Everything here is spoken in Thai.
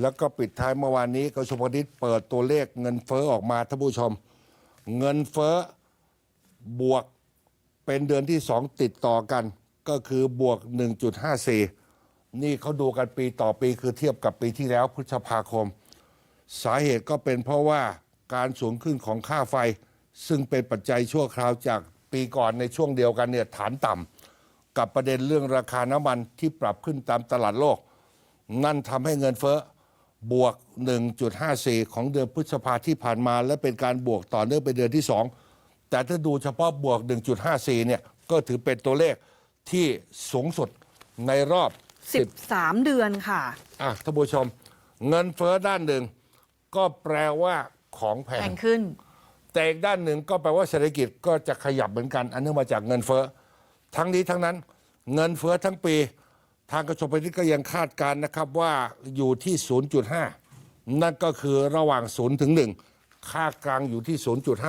แล้วก็ปิดท้ายเมื่อวานนี้กระทรวงพาณิชย์เปิดตัวเลขเงินเฟ้อออกมาท่านผู้ชม เงินเฟ้อบวกเป็นเดือนที่สองติดต่อกัน ก็คือบวก 1.54 นี่เขาดูกันปีต่อปีคือเทียบกับปีที่แล้วพฤษภาคม สาเหตุก็เป็นเพราะว่าการสูงขึ้นของค่าไฟ ซึ่งเป็นปัจจัยชั่วคราวจากปีก่อนในช่วงเดียวกันเนี่ยฐานต่ำกับประเด็นเรื่องราคาน้ำมันที่ปรับขึ้นตามตลาดโลก นั่นทำให้เงินเฟ้อ บวก 1.54 ของเดือนพฤษภาที่ผ่านมา และเป็นการบวกต่อเนื่องเป็นเดือนที่ 2 แต่ถ้าดูเฉพาะบวก 1.54 เนี่ยก็ถือเป็นตัวเลขที่สูงสุดในรอบ10 13 เดือนค่ะ อะท่านผู้ชม เงินเฟ้อด้านหนึ่ง ก็แปลว่าของแพแพงงขึ้น แต่อีกด้านหนึ่งก็แปลว่าเศรษฐกิจก็จะขยับเหมือนกัน อันเนื่องมาจากเงินเฟ้อทั้งนี้ทั้งนั้น เงินเฟ้อทั้งปี ทางกระทรวงพาณิชย์ก็ยังคาดการณ์นะครับว่าอยู่ที่ 0.5 นั่นก็คือระหว่าง 0 ถึง 1 ค่ากลางอยู่ที่ 0.5